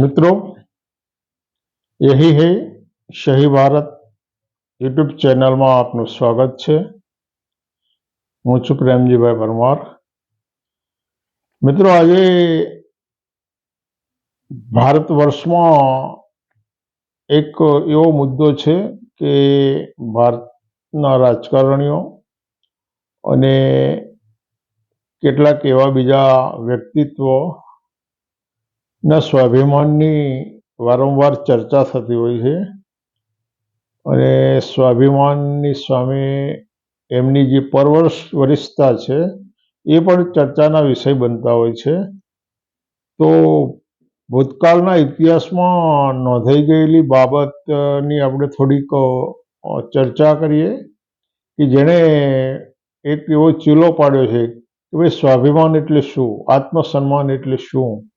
मित्रों यही है શહી ભારત યુટ્યુબ ચેનલમાં આપનું સ્વાગત છે હું છું પ્રેમજીભાઈ પરમાર મિત્રો આજે ભારત વર્ષમાં એક એવો મુદ્દો છે કે ભારતના રાજકારણીઓ અને કેટલાક એવા બીજા વ્યક્તિત્વો ના, સ્વાભિમાનની વારંવાર ચર્ચા થતી હોય છે અને સ્વાભિમાનની સામે એમની જે પરવર્ષ વરિષ્ઠતા છે એ પણ ચર્ચાના વિષય બનતા હોય છે. તો ભૂતકાળના ઇતિહાસમાં નોંધાઈ ગયેલી બાબતની આપણે થોડીક ચર્ચા કરીએ કે જેણે એક એવો ચીલો પાડ્યો છે કે ભાઈ સ્વાભિમાન એટલે શું? આત્મસન્માન એટલે શું?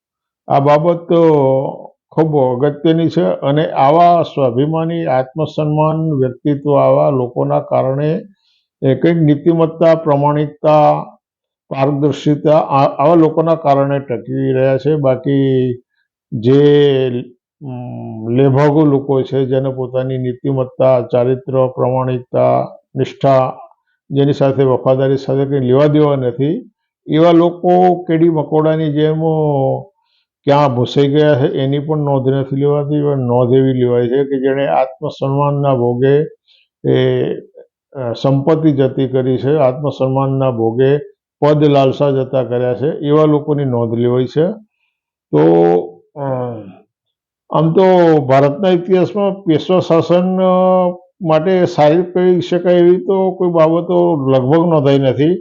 આ બાબત તો ખૂબ અગત્યની છે અને આવા સ્વાભિમાની, આત્મસન્માન, વ્યક્તિત્વ આવા લોકોના કારણે કંઈક નીતિમત્તા, પ્રમાણિકતા, પારદર્શિતા આવા લોકોના કારણે ટકી રહ્યા છે. બાકી જે લેભાગો લોકો છે જેને પોતાની નીતિમત્તા, ચારિત્ર, પ્રમાણિકતા, નિષ્ઠા જેની સાથે વફાદારી સાથે કંઈ લેવા દેવા નથી, એવા લોકો કેડી મકોડાની જેમ ક્યાં ભૂસાઈ ગયા છે એની પણ નોંધ નથી લેવાતી, પણ નોંધ એવી લેવાય છે કે જેણે આત્મસન્માનના ભોગે એ સંપત્તિ જતી કરી છે, આત્મસન્માનના ભોગે પદ લાલસા જતા કર્યા છે, એવા લોકોની નોંધ લેવાય છે. તો આમ તો ભારતના ઇતિહાસમાં પેશવા શાસન માટે સારી કહી શકાય એવી તો કોઈ બાબતો લગભગ નોંધાઈ નથી.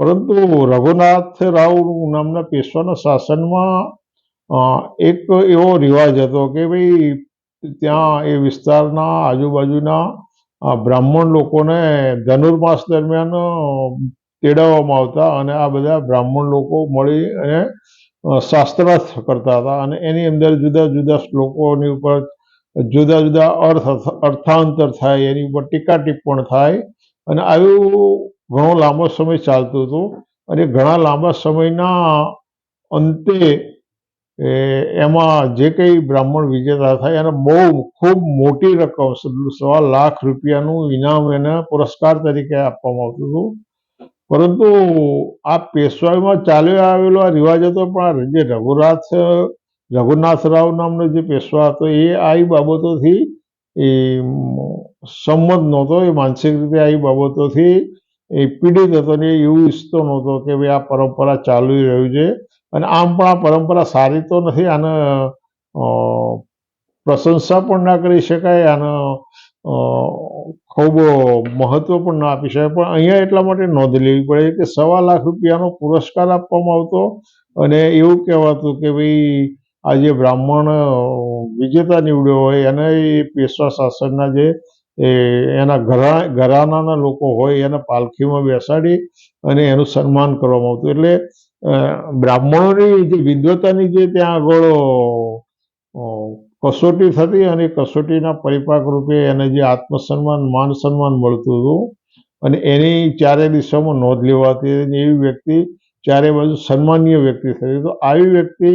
પરંતુ રઘુનાથ રાવ નામના પેશવાના શાસનમાં એક એવો રિવાજ હતો કે ભાઈ ત્યાં એ વિસ્તારના આજુબાજુના બ્રાહ્મણ લોકોને ધનુર્માસ દરમિયાન તેડાવવામાં આવતા અને આ બધા બ્રાહ્મણ લોકો મળી અને શાસ્ત્રાર્થ કરતા હતા અને એની અંદર જુદા જુદા શ્લોકોની ઉપર જુદા જુદા અર્થ, અર્થાંતર થાય, એની ઉપર ટીકા ટિપ્પણ થાય અને આવું ઘણો લાંબો સમય ચાલતું હતું અને ઘણા લાંબા સમયના અંતે એ, એમાં જે કંઈ બ્રાહ્મણ વિજેતા થાય, એને બહુ ખૂબ મોટી રકમ સવા લાખ રૂપિયાનું ઇનામ એને પુરસ્કાર તરીકે આપવામાં આવતું હતું. પરંતુ આ પેશવાઈમાં ચાલ્યો આવેલો આ રિવાજ હતો, પણ જે રઘુનાથ રઘુનાથ રાવ નામનો જે પેશવા હતો, એ આવી બાબતોથી એ સંમત નહોતો, એ માનસિક રીતે આવી બાબતોથી એ પીડિત હતો ને એવું ઈચ્છતો નહોતો કે ભાઈ આ પરંપરા ચાલી રહ્યું છે. અને આમ પણ આ પરંપરા સારી તો નથી, આને પ્રશંસા પણ ના કરી શકાય, આને ખૂબ મહત્વ પણ ના આપી શકાય. પણ અહીંયા એટલા માટે નોંધ લેવી પડે કે સવા લાખ રૂપિયાનો પુરસ્કાર આપવામાં આવતો અને એવું કહેવાતું કે ભાઈ, આ જે બ્રાહ્મણ વિજેતા નીવડ્યો હોય, એને એ પેશવા શાસનના જે એના ઘરા, ઘરાનાના લોકો હોય, એને પાલખીમાં બેસાડી અને એનું સન્માન કરવામાં આવતું. એટલે બ્રાહ્મણોની જે વિદ્વતાની જે ત્યાં આગળ કસોટી થતી અને કસોટીના પરિપાક રૂપે એને જે આત્મસન્માન, માન સન્માન મળતું હતું અને એની ચારે દિશામાં નોંધ લેવાતી એવી વ્યક્તિ ચારે બાજુ સન્માનીય વ્યક્તિ થતી. તો આવી વ્યક્તિ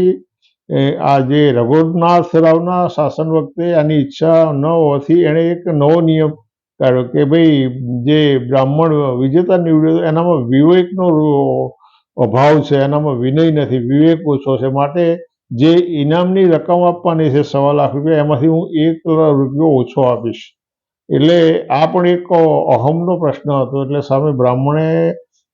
આ જે રઘુનાથ રાવના શાસન વખતે આની ઈચ્છા ન હોવાથી એણે એક નવો નિયમ કાઢ્યો કે ભાઈ જે બ્રાહ્મણ વિજેતા નીવડ્યો એનામાં વિવેકનો અભાવ છે, એનામાં વિનય નથી. વિવેક ઓછો છે. માટે જે ઇનામની રકમ આપવાની છે, સવા લાખ રૂપિયા, એમાંથી હું એક રૂપિયો ઓછો આપીશ. એટલે આ પણ એક અહમનો પ્રશ્ન હતો. એટલે સામે બ્રાહ્મણે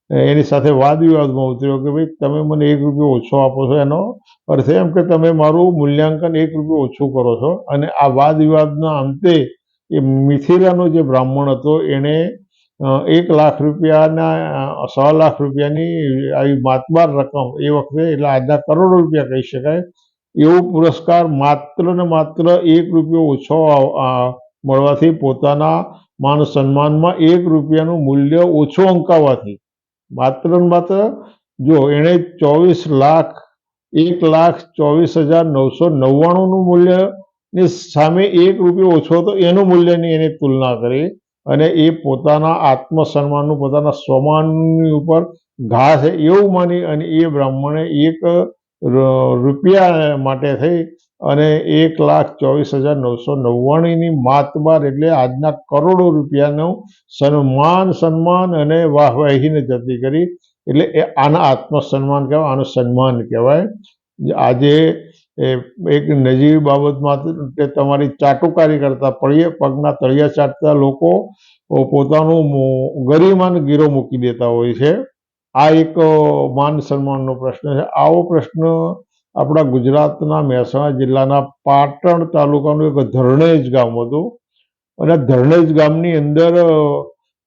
એની સાથે વાદ વિવાદમાં ઉતર્યો કે ભાઈ, તમે મને એક રૂપિયો ઓછો આપો છો. એનો અર્થ એમ કે તમે મારું મૂલ્યાંકન એક રૂપિયો ઓછું કરો છો. અને આ વાદ વિવાદના અંતે એ મિથિલાનો જે બ્રાહ્મણ હતો, એણે એક લાખ રૂપિયાના સો લાખ રૂપિયાની આવી માતબાર રકમ એ વખતે, એટલે આજના કરોડો રૂપિયા કહી શકાય, એવો પુરસ્કાર માત્ર ને માત્ર એક રૂપિયો ઓછો મળવાથી પોતાના માન સન્માનમાં એક રૂપિયાનું મૂલ્ય ઓછું અંકાવાથી. માત્ર ને માત્ર, જો એણે ચોવીસ લાખ, એક લાખ ચોવીસ હજાર નવસો નવ્વાણુંનું મૂલ્યની સામે એક રૂપિયો ઓછો હતો એનું મૂલ્યની એની તુલના કરી. અને એ પોતાના આત્મસન્માનનું, પોતાના સ્વમાનની ઉપર ઘા છે એવું માની અને એ બ્રાહ્મણે એક રૂપિયા માટે થઈ અને એક લાખ ચોવીસ હજાર નવસો નવ્વાણુંની માતબાર એટલે આજના કરોડો રૂપિયાનું સન્માન સન્માન અને વાહવાહીને જતી કરી. એટલે એ આના આત્મસન્માન કહેવાય, આનું સન્માન કહેવાય. આજે એ એક નજીવી બાબતમાં તે તમારી ચાટુકારી કરતા પડીએ પગના તળિયા ચાટતા લોકો પોતાનું ગરિમાને ગીરો મૂકી દેતા હોય છે. આ એક માન સન્માનનો પ્રશ્ન છે. આવો પ્રશ્ન આપણા ગુજરાતના મહેસાણા જિલ્લાના પાટણ તાલુકાનું એક ધરણેજ ગામ હતું. અને ધરણેજ ગામની અંદર અ,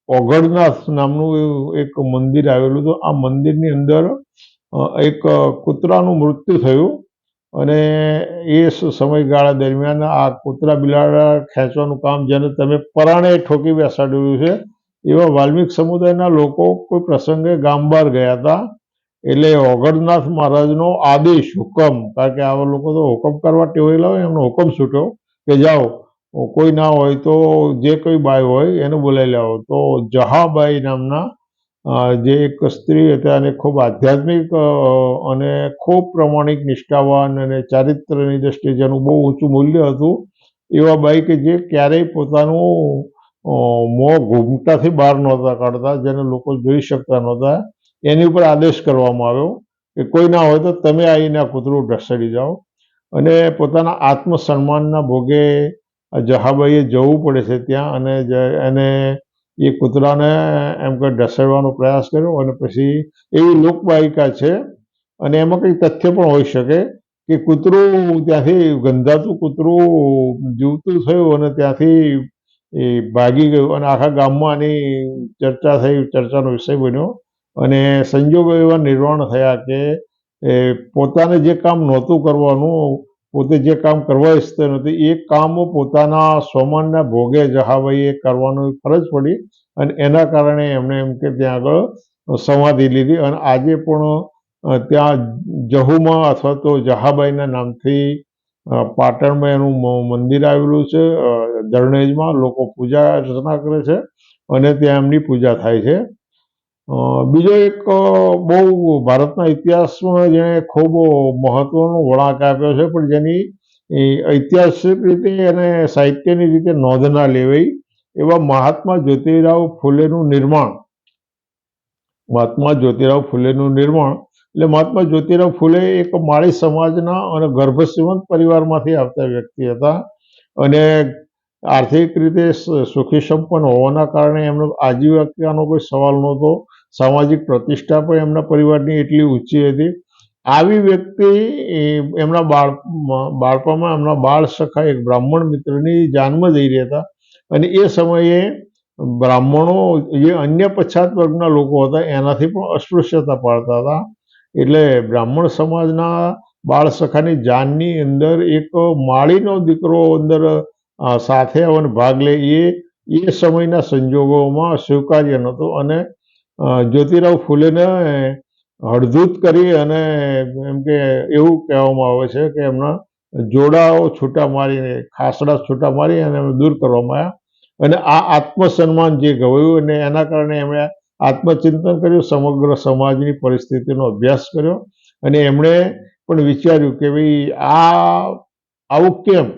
ઓગળનાથ નામનું એક મંદિર આવેલું હતું. આ મંદિરની અંદર એક કૂતરાનું મૃત્યુ થયું. અને એ સમયગાળા દરમિયાન આ કૂતરા બિલાડા ખેંચવાનું કામ જેને તમે પરાણે ઠોકી બેસાડ્યું છે, એવા વાલ્મિક સમુદાયના લોકો કોઈ પ્રસંગે ગામ ગયા હતા. એટલે ઓગળનાથ મહારાજનો આદેશ હુકમ, કારણ કે આવા લોકો તો હુકમ કરવા ટેવાયેલા હોય, એમનો હુકમ છૂટ્યો કે જાઓ, કોઈ ના હોય તો જે કોઈ બાઈ હોય એને બોલાવી લાવો તો જહાબાઈ નામના જે એક સ્ત્રી હતા અને ખૂબ આધ્યાત્મિક અને ખૂબ પ્રમાણિક નિષ્ઠાવાન અને ચારિત્રની દ્રષ્ટિએ જેનું બહુ ઊંચું મૂલ્ય હતું, એવા બાઈ કે જે ક્યારેય પોતાનું મોં ઘૂમટાથી બહાર નહોતા કાઢતા, જેને લોકો જોઈ શકતા નહોતા. એની ઉપર આદેશ કરવામાં આવ્યો કે કોઈ ના હોય તો તમે આવીને આ કૂતરું ઢસડી જાઓ. અને પોતાના આત્મસન્માનના ભોગે જહાબાઈએ જવું પડે છે ત્યાં અને એને એ કૂતરાને એમ કે ઢસડવાનો પ્રયાસ કર્યો અને પછી એવી લોકવાયિકા છે અને એમાં કંઈક તથ્ય પણ હોઈ શકે કે કૂતરું ત્યાંથી ગંધાતું કૂતરું જીવતું થયું અને ત્યાંથી એ ભાગી ગયું અને આખા ગામમાં આની ચર્ચા થઈ, ચર્ચાનો વિષય બન્યો અને સંજોગો એવા નિર્માણ થયા કે પોતાને જે કામ નહોતું કરવાનું પોતે જે કામ કરવા ઈચ્છતો નથી, એ કામ પોતાના સ્વમાનના ભોગે જહાભાઈએ કરવાનું ફરજ પડી અને એના કારણે એમણે એમ કે ત્યાં આગળ સમાધિ લીધી અને આજે પણ ત્યાં જહુમાં અથવા તો જહાબાઈના નામથી પાટણમાં એનું મંદિર આવેલું છે દરણેજમાં લોકો પૂજા અર્ચના કરે છે અને ત્યાં એમની પૂજા થાય છે. બીજો એક બહુ ભારતના ઇતિહાસમાં જેણે ખૂબ મહત્વનો વળાંક આપ્યો છે, પણ જેની ઐતિહાસિક રીતે અને સાહિત્યની રીતે નોંધ ના લેવાઈ એવા મહાત્મા જ્યોતિરાવ ફૂલેનું નિર્માણ. મહાત્મા જ્યોતિરાવ ફૂલેનું નિર્માણ. એટલે મહાત્મા જ્યોતિરાવ ફૂલે એક માળી સમાજના અને ગર્ભશ્રીમંત પરિવારમાંથી આવતા વ્યક્તિ હતા અને આર્થિક રીતે સુખી સંપન્ન હોવાના કારણે એમનો આજીવિકાનો કોઈ સવાલ નહોતો. સામાજિક પ્રતિષ્ઠા પણ એમના પરિવારની એટલી ઊંચી હતી. આવી વ્યક્તિ એમના બાળ, બાળપણમાં એમના બાળ સખા એક બ્રાહ્મણ મિત્રની જાનમાં જઈ રહ્યા હતા અને એ સમયે બ્રાહ્મણો જે અન્ય પછાત વર્ગના લોકો હતા એનાથી પણ અસ્પૃશ્યતા પાડતા હતા. એટલે બ્રાહ્મણ સમાજના બાળ સખાની જાનની અંદર એક માળીનો દીકરો અંદર સાથે આવવાનો ભાગ લે એ એ સમયના સંજોગોમાં સ્વીકાર્ય નહોતો અને જ્યોતિરાવ ફૂલેને હળધૂત કરી અને એમ કે એવું કહેવામાં આવે છે કે એમના જોડાઓ છૂટા મારીને, ખાસડા છૂટા મારી અને એમને દૂર કરવામાં આવ્યા. અને આ આત્મસન્માન જે ગવાયું અને એના કારણે એમણે આત્મચિંતન કર્યું, સમગ્ર સમાજની પરિસ્થિતિનો અભ્યાસ કર્યો. અને એમણે પણ વિચાર્યું કે ભાઈ આ, આવું કેમ?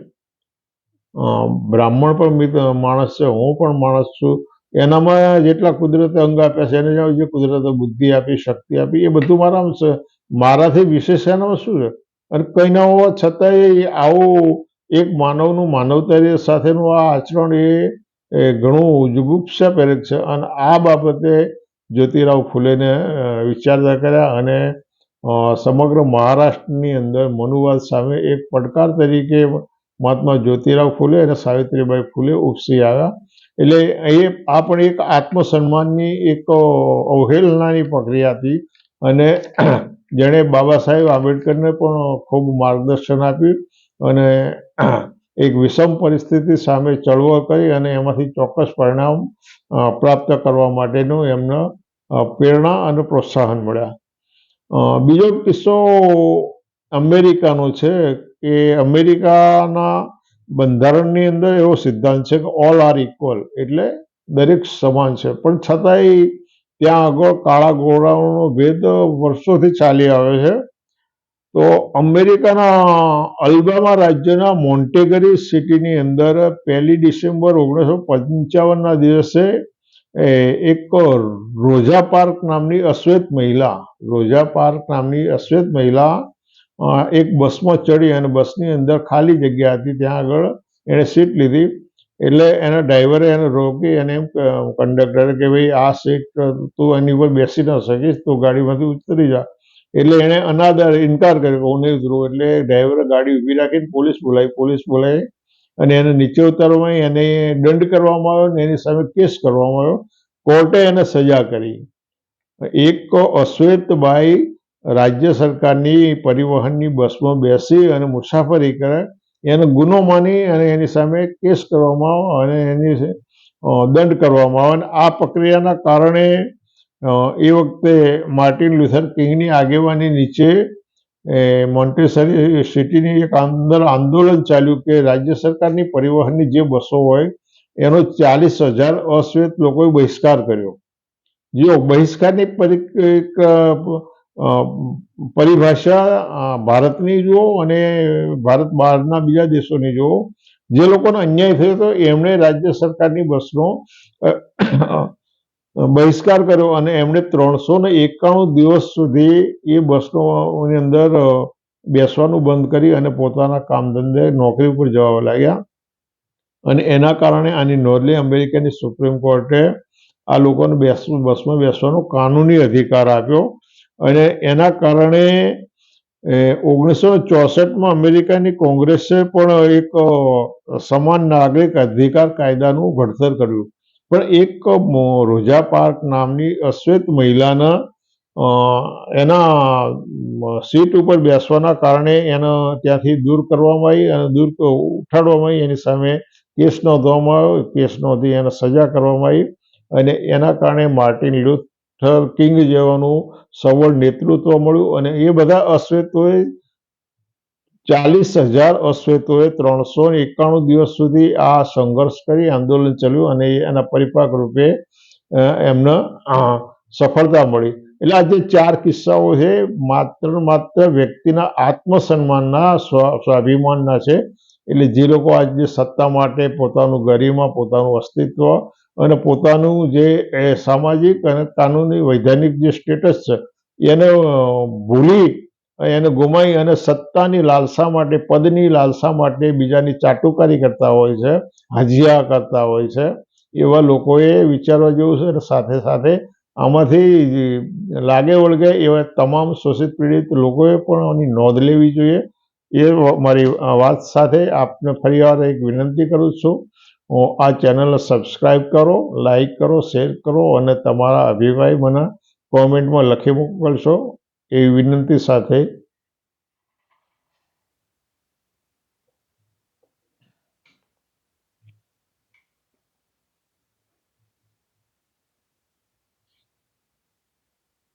બ્રાહ્મણ પણ માણસ છે, હું પણ માણસ છું. એનામાં જેટલા કુદરતે અંગ આપ્યા છે, એને જે કુદરતે બુદ્ધિ આપી, શક્તિ આપી, એ બધું મારામાં છે. મારાથી વિશેષ એનામાં શું છે? અને કંઈ ના હોવા છતાંય આવું એક માનવનું માનવતા સાથેનું આ આચરણ એ ઘણું જુગુપ્સા પ્રેરક છે. અને આ બાબતે જ્યોતિરાવ ફૂલેને વિચારતા કર્યા અને સમગ્ર મહારાષ્ટ્રની અંદર મનુવાદ સામે એક પડકાર તરીકે મહાત્મા જ્યોતિરાવ ફૂલે અને સાવિત્રીબાઈ ફૂલે ઉપસી આવ્યા. એટલે એ આ પણ એક આત્મસન્માનની એક અવહેલનાની પ્રક્રિયા હતી. અને જેણે બાબા સાહેબ આંબેડકરને પણ ખૂબ માર્ગદર્શન આપ્યું અને એક વિષમ પરિસ્થિતિ સામે ચળવળ કરી અને એમાંથી ચોક્કસ પરિણામ પ્રાપ્ત કરવા માટેનું એમને પ્રેરણા અને પ્રોત્સાહન મળ્યા. બીજો કિસ્સો અમેરિકાનો છે કે અમેરિકાના બંધારણની અંદર એવો સિદ્ધાંત છે કે ઓલ આર ઇક્વલ એટલે દરેક સમાન છે. પણ છતાંય ત્યાં આગળ કાળા ગોરાઓનો ભેદ વર્ષોથી ચાલી આવ્યો છે. તો અમેરિકાના અલ્બામા રાજ્યના મોન્ટેગરી સિટીની અંદર પહેલી ડિસેમ્બર ઓગણીસો પંચાવનના દિવસે એક રોઝા પાર્ક નામની અશ્વેત મહિલા, રોઝા પાર્ક નામની અશ્વેત મહિલા એક બસમાં ચડી અને બસની અંદર ખાલી જગ્યા હતી. ત્યાં આગળ એણે સીટ લીધી. એટલે એના ડ્રાઈવરે એને રોકી અને એમ કંડક્ટરે કે ભાઈ, આ સીટ તું એની ઉપર બેસી ન શકીશ. તું ગાડીમાંથી ઉતરી જા. એટલે એણે અનાદર ઇનકાર કર્યો હું નહીં ઉતરું. એટલે ડ્રાઈવરે ગાડી ઊભી રાખીને પોલીસ બોલાવી. પોલીસ બોલાવી અને એને નીચે ઉતારવામાં આવી. એને દંડ કરવામાં આવ્યો અને એની સામે કેસ કરવામાં આવ્યો. કોર્ટે એને સજા કરી. એક અશ્વેતબાઈ રાજ્ય સરકારની પરિવહનની બસમાં બેસી અને મુસાફરી કરે, એનો ગુનો માની અને એની સામે કેસ કરવામાં આવે અને એની દંડ કરવામાં આવે. અને આ પ્રક્રિયાના કારણે એ વખતે માર્ટિન લ્યુથર કિંગની આગેવાની નીચે મોન્ટેસરી સિટીની એક અંદર આંદોલન ચાલ્યું કે રાજ્ય સરકારની પરિવહનની જે બસો હોય, એનો ચાલીસ હજાર અશ્વેત લોકોએ બહિષ્કાર કર્યો. જો બહિષ્કારની પરિભાષા ભારતની જુઓ અને ભારત બહારના બીજા દેશોની જુઓ, જે લોકોનો અન્યાય થયો હતો, એમણે રાજ્ય સરકારની બસનો બહિષ્કાર કર્યો અને એમણે ત્રણસો ને એકાણું દિવસ સુધી એ બસનોની અંદર બેસવાનું બંધ કરી અને પોતાના કામ ધંધે નોકરી ઉપર જવા લાગ્યા. અને એના કારણે આની નોંધ લઈ અમેરિકાની સુપ્રીમ કોર્ટે આ લોકોને બેસવું બસમાં બેસવાનો કાનૂની અધિકાર આપ્યો. અને એના કારણે ઓગણીસો ચોસઠમાં અમેરિકાની કોંગ્રેસે પણ એક સમાન નાગરિક અધિકાર કાયદાનું ઘડતર કર્યું. પણ એક રોજા પાર્ક નામની અશ્વેત મહિલાના એના સીટ ઉપર બેસવાના કારણે એને ત્યાંથી દૂર કરવામાં આવી અને દૂર ઉઠાડવામાં આવી. એની સામે કેસ નોંધવામાં આવ્યો. કેસ નોંધી એને સજા કરવામાં આવી અને એના કારણે માર્ટિન લ્યુથર કિંગ જેવાનું સવળ નેતૃત્વ મળ્યું અને એ બધા અશ્વેતોએ ચાલીસ હજાર અશ્વેતોએ ત્રણસો એકાણું દિવસ સુધી આ સંઘર્ષ કરી, આંદોલન ચાલ્યું અને એના પરિપાક રૂપે એમને સફળતા મળી. એટલે આ જે ચાર કિસ્સાઓ છે, માત્ર માત્ર વ્યક્તિના આત્મસન્માનના સ્વ- સ્વાભિમાનના છે એટલે જે લોકો આજે સત્તા માટે પોતાનું ગરિમા, પોતાનું અસ્તિત્વ અને પોતાનું જે સામાજિક અને કાનૂની વૈધાનિક જે સ્ટેટસ છે, એને ભૂલી એને ગુમાવી અને સત્તાની લાલસા માટે, પદની લાલસા માટે બીજાની ચાટુકારી કરતા હોય છે, હાજિયા કરતા હોય છે, એવા લોકોએ વિચારવા જેવું છે અને સાથે સાથે આમાંથી લાગે વળગે એવા તમામ શોષિત પીડિત લોકોએ પણ આની નોંધ લેવી જોઈએ. એ મારી વાત સાથે આપને ફરીવાર એક વિનંતી કરું છું. હું આ ચેનલને સબસ્ક્રાઈબ કરો લાઈક કરો, શેર કરો અને તમારા અભિપ્રાય મને કોમેન્ટમાં લખી મોકલશો. એવી વિનંતી સાથે